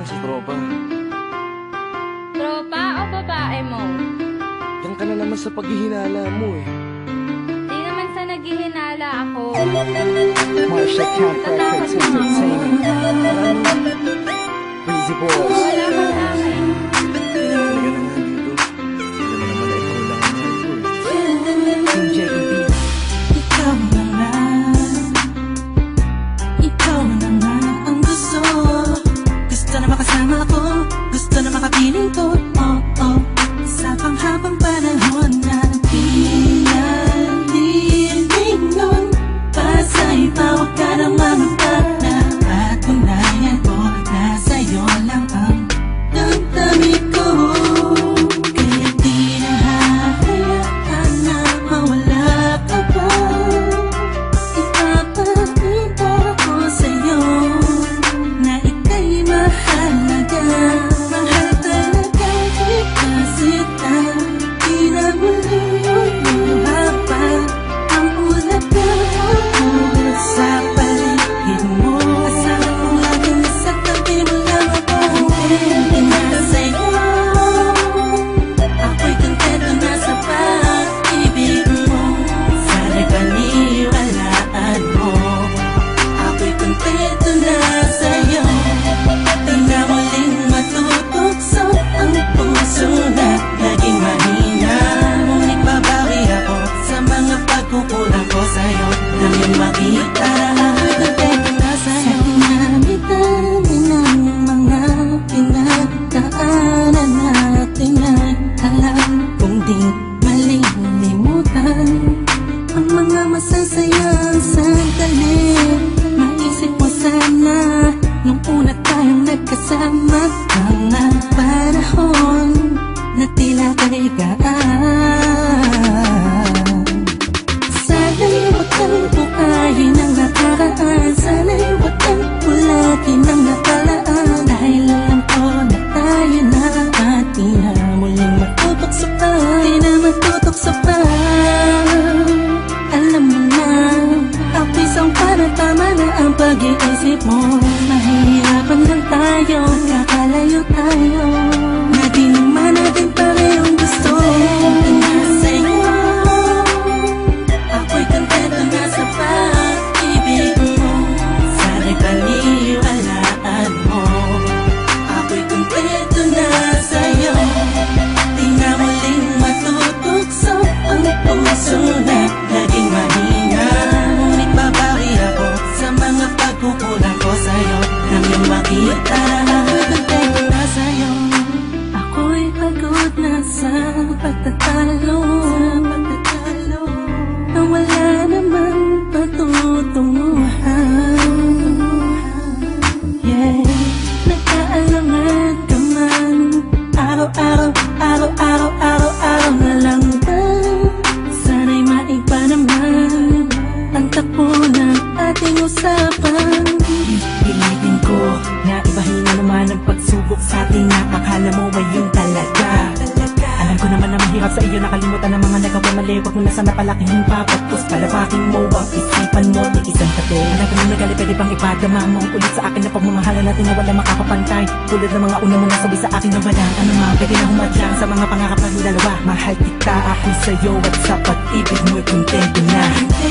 lang sa tropa. Tropa o babae mo? Yan ka na naman sa paghihinala mo eh. Di naman sa naghihinala ako. Marsha Camp Records Entertainment. Breezy Boys. Kontento una tayong nagkasama Mga panahon na tila kaigaan Sana'y huwag kang bukayin ang nakaraan Sana'y huwag kang ulatin ang nakalaan. Dahil alam ko na na At muling matutokso pa Di na matutokso pa Alam na Ang pisang para na ang pag-iisip mo tayo Kakalayo tayo. Na di naman natin parehong gusto. Sa'yo Ako'y kontento na sa pag-ibig mo. Sana'y paniwalaan mo Ako'y kontento na sa'yo. Di na muling matutokso Ang puso na naging mahina. Ngunit babawi ako sa mga pagkukulang ko sa pagtatalo. Na wala namang patutunguhan. Yeah, nagkaalangan ka man. Araw-araw, araw-araw, araw-araw na lang ba? Sana'y maiba naman. Ang takbo ng ating usapan. Pilitin ko na ibahin na naman ang pagsubok sa ating nakakala mo ay yun talaga Alam ko naman na mahirap sa iyo nakalimutan ang mga nagawa mali Huwag mo na sana palakihin pa Pagpus palabakin mo ang isipan mo. Tiisan ka to Alam ko na pwede bang ipadama mo Ulit sa akin na pagmamahala natin na wala makakapantay? Tulad ng mga una mo nasabi sa akin na wala Ano ma, pwede na humadlang sa mga pangarap ng dalawa. Mahal kita ako sa'yo at sa pag-ibig mo'y kontento na na